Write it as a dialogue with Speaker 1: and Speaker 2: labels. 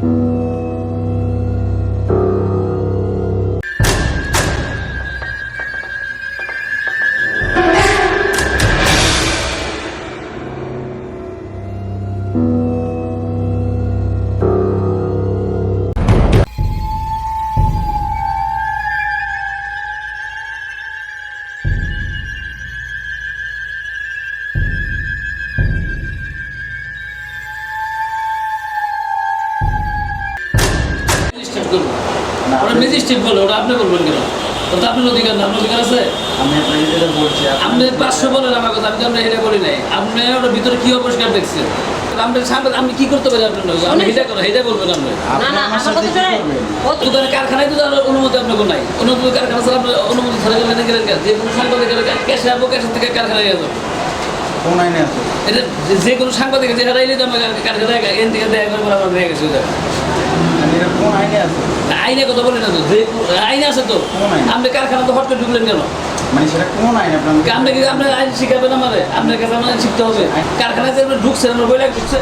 Speaker 1: Thank you. আপনি বলবেন কেন? আপনার অধিকার না আপনার অধিকার আছে?
Speaker 2: আমি আপনাকে যেটা বলছি
Speaker 1: আপনি পাঁচশো বলেন আমার কথা আমি আপনার এটা বলি নাই। আপনি ভিতরে কি অপরিষ্কার দেখছেন? আপনার সামনে আমি কি করতে পারি আপনার আপনি এটা করেন এটা বলবেন আপনি।
Speaker 2: আপনি
Speaker 3: না না
Speaker 2: আমার
Speaker 3: আমার
Speaker 2: সাথে
Speaker 3: কথা
Speaker 2: কি
Speaker 3: শোনেন।
Speaker 2: করবেন?
Speaker 3: ও তো
Speaker 1: দোকানে কারখানায় তো তার অনুমতি আপনাকে নাই। অনুমতি কারখানা আপনার অনুমতি ছাড়া গেলে গেলেন যে কোনো সাংবাদিকের ক্যাশে আসব থেকে কারখানায় যাব।
Speaker 2: কোন
Speaker 1: এটা যে- কোনো সাংবাদিক যে হারাইলে তো আমরা কারখানায় এন থেকে দেখা করে আমরা গেছি ওটা।
Speaker 2: এটা কোন আইনে আছে
Speaker 1: আইনে কথা বলি না তো যে আইন আছে তো? আপনি কারখানা তো হট করে ঢুকলেন কেন?
Speaker 2: মানে সেটা কোন আইন? আপনার
Speaker 1: আপনি কি আপনার আইন শিখাবেন আমাদের আপনার কাছে আমাদের শিখতে হবে। কারখানায় যে ঢুকছে আমার বই লাগে ঢুকছে।